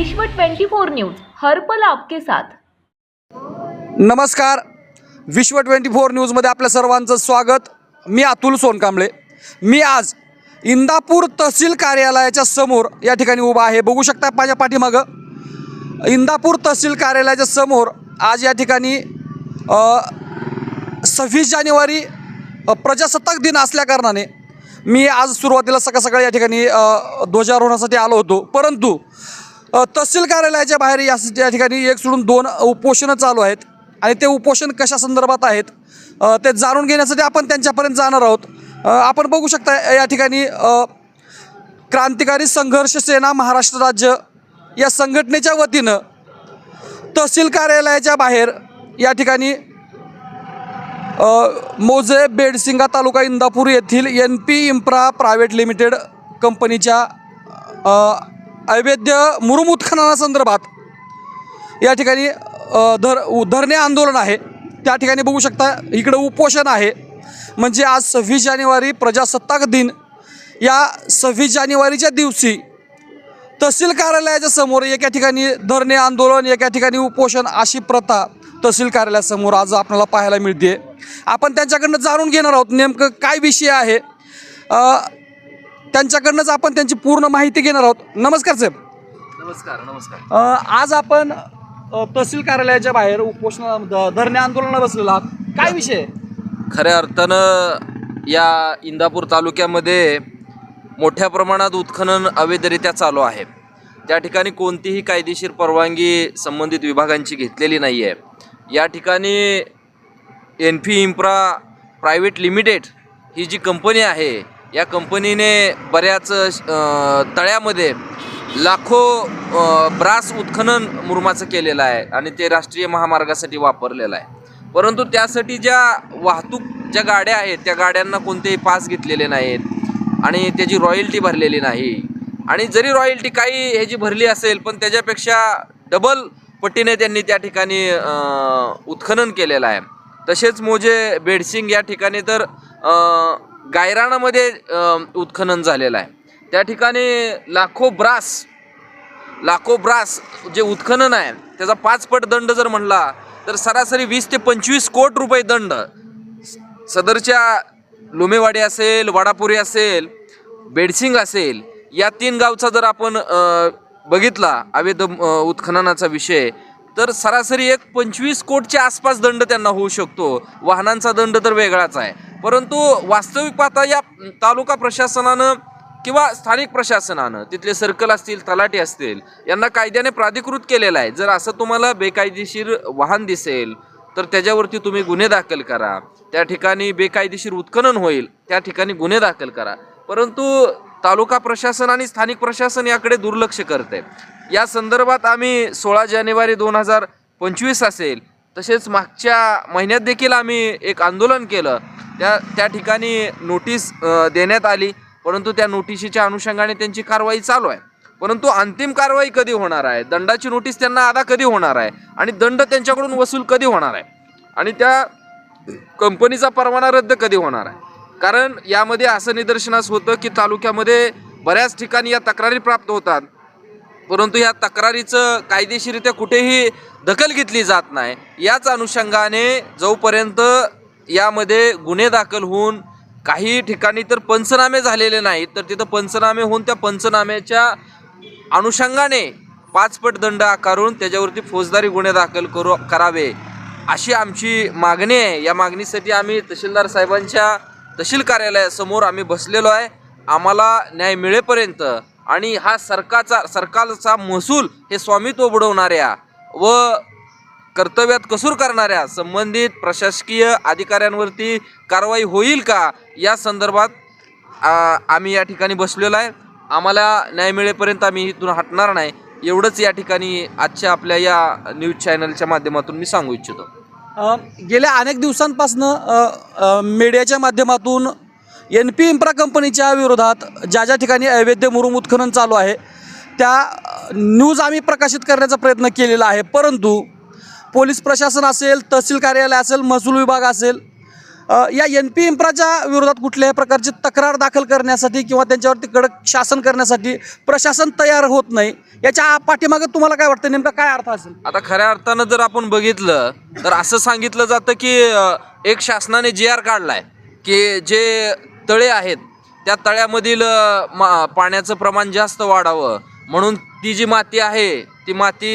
विश्व 24 न्यूज हर्पल आपके साथ. नमस्कार. विश्व ट्वेंटी फोर न्यूजमध्ये आपल्या सर्वांचं स्वागत. मी अतुल सोनकांबळे. मी आज इंदापूर तहसील कार्यालयाच्या समोर या ठिकाणी उभा आहे. बघू शकता माझ्या पाठीमागं. इंदापूर तहसील कार्यालयाच्या समोर आज या ठिकाणी सव्वीस जानेवारी प्रजासत्ताक दिन असल्याकारणाने मी आज सुरुवातीला सकाळ सकाळी या ठिकाणी ध्वजारोहणासाठी आलो होतो. परंतु तहसील कार्यालयाच्या बाहेर या या ठिकाणी एक सोडून दोन उपोषणं चालू आहेत आणि ते उपोषण कशा संदर्भात आहेत ते जाणून घेण्यासाठी आपण त्यांच्यापर्यंत जाणार आहोत. आपण बघू शकता या ठिकाणी क्रांतिकारी संघर्ष सेना महाराष्ट्र राज्य या संघटनेच्या वतीनं तहसील कार्यालयाच्या बाहेर या ठिकाणी मोजे बेडसिंगा तालुका इंदापूर येथील N P infra private limited कंपनीच्या अवैध मुरुम उत्खननासंदर्भात या ठिकाणी धर उ- धरणे आंदोलन आहे. त्या ठिकाणी बघू शकता इकडं उपोषण आहे. म्हणजे आज सव्वीस जानेवारी प्रजासत्ताक दिन. या सव्वीस जानेवारीच्या दिवशी तहसील कार्यालयाच्या समोर एका ठिकाणी धरणे आंदोलन एका ठिकाणी उपोषण अशी प्रथा तहसील कार्यालयासमोर आज आपल्याला पाहायला मिळते आपण त्यांच्याकडनं जाणून घेणार आहोत नेमकं काय विषय आहे. त्यांच्याकडनंच आपण त्यांची पूर्ण माहिती घेणार आहोत. नमस्कार साहेब. नमस्कार नमस्कार. अ, आज आपण अ, तहसील कार्यालयाच्या बाहेर उपोषण ध- धरणे आंदोलनाला बसलेलो आहात. काय विषय आहे? खऱ्या अर्थानं या इंदापूर तालुक्यामध्ये मोठ्या प्रमाणात उत्खनन अवैधरित्या चालू आहे. त्या ठिकाणी कोणतीही कायदेशीर परवानगी संबंधित विभागांची घेतलेली नाही आहे या ठिकाणी N P infra private limited ही जी कंपनी आहे या कंपनीने बऱ्याच तळ्यामध्ये लाखो ब्रास उत्खनन मुरुमाचं केलेलं आहे आणि ते राष्ट्रीय महामार्गासाठी वापरलेलं आहे. परंतु त्यासाठी ज्या वाहतूक ज्या गाड्या आहेत त्या गाड्यांना कोणतेही पास घेतलेले नाहीत आणि त्याची रॉयल्टी भरलेली नाही. आणि जरी रॉयल्टी काही ह्याची भरली असेल पण त्याच्यापेक्षा डबल पटीने त्यांनी त्या ठिकाणी उत्खनन केलेलं आहे. तसेच मोजे बेडसिंग या ठिकाणी तर गायराणामध्ये उत्खनन झालेलं आहे. त्या ठिकाणी लाखो ब्रास लाखो ब्रास जे उत्खनन आहे त्याचा पाचपट दंड जर म्हणला तर सरासरी वीस ते पंचवीस कोट रुपये दंड. सदरच्या लुमेवाडी असेल वाडापुरी असेल बेडसिंग असेल या तीन गावचा जर आपण बघितला अवैध उत्खननाचा विषय तर सरासरी एक पंचवीस कोटच्या आसपास दंड त्यांना होऊ शकतो. वाहनांचा दंड तर वेगळाच आहे. परंतु वास्तविक पाहता या तालुका प्रशासनानं किंवा स्थानिक प्रशासनानं तिथले सर्कल असतील तलाठी असतील यांना कायद्याने प्राधिकृत केलेलं आहे. जर असं तुम्हाला बेकायदेशीर वाहन दिसेल तर त्याच्यावरती तुम्ही गुन्हे दाखल करा. त्या ठिकाणी बेकायदेशीर उत्खनन होईल त्या ठिकाणी गुन्हे दाखल करा. परंतु तालुका प्रशासन आणि स्थानिक प्रशासन याकडे दुर्लक्ष करते आहे या संदर्भात आम्ही सोळा जानेवारी दोन हजार पंचवीस असेल तसेच मागच्या महिन्यात देखील आम्ही एक आंदोलन केलं. त्या त्या ठिकाणी नोटीस देण्यात आली. परंतु त्या नोटिशीच्या अनुषंगाने त्यांची कारवाई चालू आहे. परंतु अंतिम कारवाई कधी होणार आहे? दंडाची नोटीस त्यांना अदा कधी होणार आहे? आणि दंड त्यांच्याकडून वसूल कधी होणार आहे? आणि त्या कंपनीचा परवाना रद्द कधी होणार आहे? कारण यामध्ये असं निदर्शनास होतं की तालुक्यामध्ये बऱ्याच ठिकाणी या तक्रारी प्राप्त होतात. परंतु या तक्रारीचं कायदेशीरित्या कुठेही दखल घेतली जात नाही. याच अनुषंगाने जोपर्यंत यामध्ये गुन्हे दाखल होऊन काही ठिकाणी तर पंचनामे झालेले नाहीत तर तिथं पंचनामे होऊन त्या पंचनाम्याच्या अनुषंगाने पाचपट दंड आकारून त्याच्यावरती फौजदारी गुन्हे दाखल करू करावे अशी आमची मागणी आहे. या मागणीसाठी आम्ही तहसीलदार साहेबांच्या तहसील कार्यालयासमोर आम्ही बसलेलो आहे. आम्हाला न्याय मिळेपर्यंत आणि हा सरकारचा सरकारचा महसूल हे स्वामित्व बुडवणाऱ्या व कर्तव्यात कसूर करणाऱ्या संबंधित प्रशासकीय अधिकाऱ्यांवरती कारवाई होईल का या संदर्भात आम्ही या ठिकाणी बसलेलो आहे. आम्हाला न्याय मिळेपर्यंत आम्ही इथून हटणार नाही. एवढंच या ठिकाणी आजच्या आपल्या या न्यूज चॅनलच्या माध्यमातून मी सांगू इच्छितो. गेल्या अनेक दिवसांपासनं मीडियाच्या माध्यमातून एन पी इम्प्रा कंपनीच्या विरोधात ज्या ज्या ठिकाणी अवैध मुरुम उत्खनन चालू आहे त्या न्यूज आम्ही प्रकाशित करण्याचा प्रयत्न केलेला आहे. परंतु पोलीस प्रशासन असेल तहसील कार्यालय असेल महसूल विभाग असेल या एन पी इम्प्राच्या विरोधात कुठल्याही प्रकारची तक्रार दाखल करण्यासाठी किंवा त्यांच्यावरती कडक शासन करण्यासाठी प्रशासन तयार होत नाही. याच्या पाठीमागे तुम्हाला काय वाटतं? नेमका काय अर्थ असेल? आता खऱ्या अर्थानं जर आपण बघितलं तर असं सांगितलं जातं की एक शासनाने जी आर काढलाय की जे तळे आहेत त्या तळ्यामधील मा पाण्याचं प्रमाण जास्त वाढावं. म्हणून ती जी माती आहे ती माती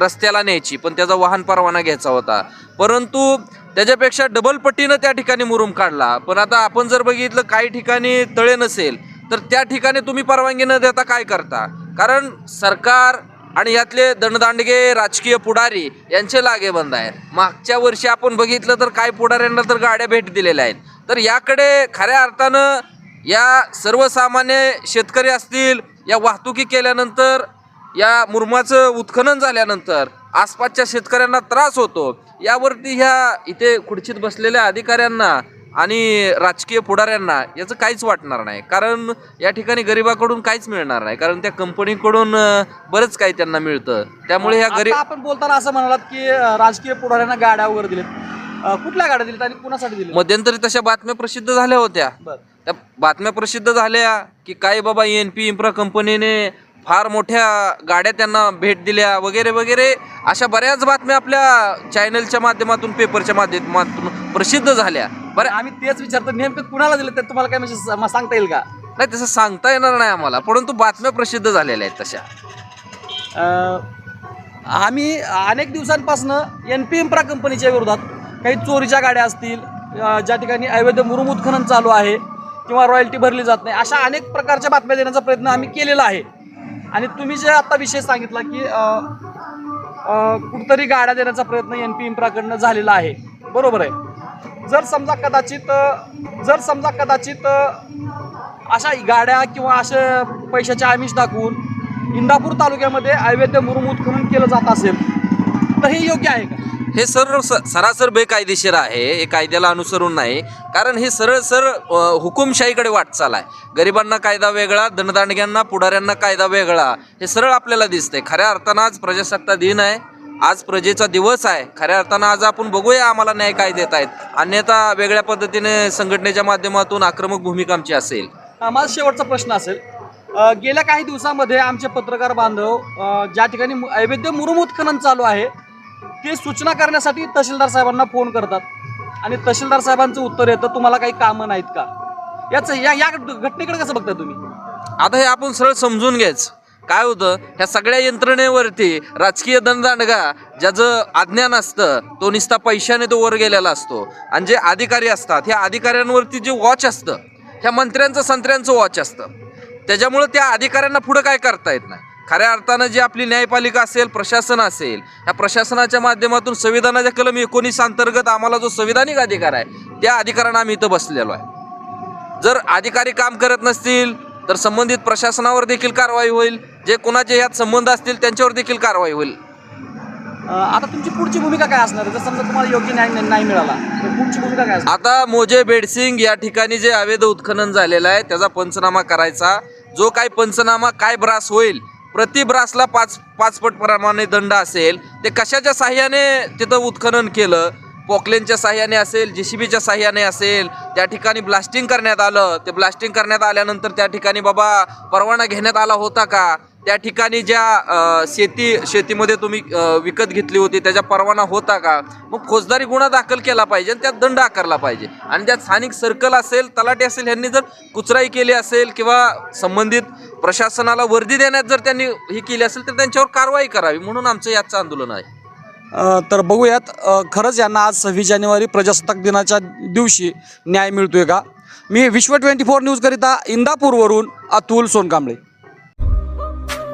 रस्त्याला न्यायची पण त्याचा वाहन परवाना घ्यायचा होता. परंतु त्याच्यापेक्षा डबल पट्टीनं त्या ठिकाणी मुरुम काढला. पण आता आपण जर बघितलं काही ठिकाणी तळे नसेल तर त्या ठिकाणी तुम्ही परवानगी न देता काय करता? कारण सरकार आणि यातले दंडदांडगे राजकीय पुढारी यांचे लागेबंद आहेत. मागच्या वर्षी आपण बघितलं तर काही पुढाऱ्यांना तर गाड्या भेट दिलेल्या आहेत. तर याकडे खऱ्या अर्थानं या सर्वसामान्य शेतकरी असतील या वाहतुकी केल्यानंतर या मुरमाचं उत्खनन झाल्यानंतर आसपासच्या शेतकऱ्यांना त्रास होतो. यावरती ह्या इथे खुर्चीत बसलेल्या अधिकाऱ्यांना आणि राजकीय पुढाऱ्यांना याचं काहीच वाटणार नाही. कारण या ठिकाणी गरिबाकडून काहीच मिळणार नाही. कारण त्या कंपनीकडून बरंच काही त्यांना मिळतं. त्यामुळे ह्या गरीब आपण बोलताना असं म्हणालात की राजकीय पुढाऱ्यांना गाड्या वगैरे दिलेत. अ, कुठल्या गाड्या दिलेत आणि कुणासाठी दिलेत मध्यंतरी तशा बातम्या प्रसिद्ध झाल्या होत्या. बरं. त्या बातम्या प्रसिद्ध झाल्या की काय बाबा एन पी इम्प्रा कंपनीने फार मोठ्या गाड्या त्यांना भेट दिल्या वगैरे वगैरे. अशा बऱ्याच बातम्या आपल्या चॅनलच्या माध्यमातून पेपरच्या माध्यमातून प्रसिद्ध झाल्या. बरं. आम्ही तेच विचारतो नेमकं कुणाला दिलं ते तुम्हाला काय म्हणजे स- सांगता येईल का? नाही तसं सांगता येणार नाही आम्हाला परंतु बातम्या प्रसिद्ध झालेल्या आहेत तशा. अ, आम्ही अनेक दिवसांपासून एन पी इम्प्रा कंपनीच्या विरोधात काही चोरीच्या गाड्या असतील ज्या ठिकाणी अवैध मुरुम उत्खनन चालू आहे किंवा रॉयल्टी भरली जात नाही अशा अनेक प्रकारच्या बातम्या देण्याचा प्रयत्न आम्ही केलेला आहे. आणि तुम्ही जे आता विषय सांगितला की कुठतरी गाड्या देण्याचा प्रयत्न एन पी इम्प्राकडनं झालेला आहे. बरोबर आहे. जर समजा कदाचित जर समजा कदाचित अशा गाड्या किंवा असे पैशाचे आमिष दाखवून इंदापूर तालुक्यामध्ये अवैध मुरुम उत्खनन केलं जात असेल तर हे योग्य आहे का? हे सरळ स- सरासर बेकायदेशीर आहे हे कायद्याला अनुसरून नाही. कारण हे सरळ सर हुकुमशाहीकडे वाटचाल आहे गरिबांना कायदा वेगळा दंडदांडग्यांना पुढाऱ्यांना कायदा वेगळा. हे सरळ आपल्याला दिसतंय. खऱ्या अर्थानं आज प्रजासत्ता दिन आहे. आज प्रजेचा दिवस आहे. खऱ्या अर्थानं आज आपण बघूया आम्हाला न्याय काय देत आहेत. अन्यथा वेगळ्या पद्धतीने संघटनेच्या माध्यमातून आक्रमक भूमिका आमची असेल. माझा शेवटचा प्रश्न असेल. गेल्या काही दिवसामध्ये आमचे पत्रकार बांधव ज्या ठिकाणी अवैध मुरुम उत्खनन चालू आहे ते सूचना करण्यासाठी तहसीलदार साहेबांना फोन करतात. आणि तहसीलदार साहेबांचं उत्तर येतं तुम्हाला काही कामं नाहीत का? याचं या या घटनेकडे कसं बघता तुम्ही? आता हे आपण सरळ समजून घ्यायच. काय होतं ह्या सगळ्या यंत्रणेवरती राजकीय दंडदांडगा ज्याचं अज्ञान असतं तो निस्ता पैशाने तो वर गेलेला असतो. आणि जे अधिकारी असतात ह्या अधिकाऱ्यांवरती जे वॉच असतं ह्या मंत्र्यांचं संत्र्यांचं वॉच असतं. त्याच्यामुळं त्या अधिकाऱ्यांना पुढं काय करता येत नाही. खऱ्या अर्थानं जी आपली न्यायपालिका असेल प्रशासन असेल ह्या प्रशासनाच्या माध्यमातून संविधानाच्या कलम एकोणीस अंतर्गत आम्हाला जो संविधानिक अधिकार आहे त्या अधिकारानं आम्ही इथं बसलेलो आहे. जर अधिकारी काम करत नसतील तर संबंधित प्रशासनावर देखील कारवाई होईल. जे कोणाचे यात संबंध असतील त्यांच्यावर देखील कारवाई होईल. आता तुमची पुढची भूमिका काय असणार जर समजा तुम्हाला योग्य न्याय नाही मिळाला तर पुढची भूमिका काय आता मोजे बेडसिंग या ठिकाणी जे अवैध उत्खनन झालेलं आहे त्याचा पंचनामा करायचा. जो काही पंचनामा काय ब्रास होईल प्रतिब्रासला पाच पाचपट प्रमाणे दंड असेल. ते कशाच्या साह्याने तिथं उत्खनन केलं? पोकलेनच्या साह्याने असेल जेसीबीच्या साह्याने असेल त्या ठिकाणी ब्लास्टिंग करण्यात आलं. ते ब्लास्टिंग करण्यात आल्यानंतर त्या ठिकाणी बाबा परवाना घेण्यात आला होता का? त्या ठिकाणी ज्या शेती शेतीमध्ये तुम्ही विकत घेतली होती त्याचा परवाना होता का? मग फौजदारी गुन्हा दाखल केला पाहिजे आणि त्यात दंड आकारला पाहिजे. आणि त्यात स्थानिक सर्कल असेल तलाटी असेल यांनी जर कुचराई केली असेल किंवा संबंधित प्रशासनाला वर्दी देण्यात जर त्यांनी ही केली असेल तर त्यांच्यावर कारवाई करावी म्हणून आमचं याचं आंदोलन आहे. तर बघूयात खरंच यांना आज सव्वीस जानेवारी प्रजासत्ताक दिनाच्या दिवशी न्याय मिळतोय का? मी विश्व ट्वेंटी फोर न्यूजकरिता इंदापूरवरून अतुल सोनकांबळे.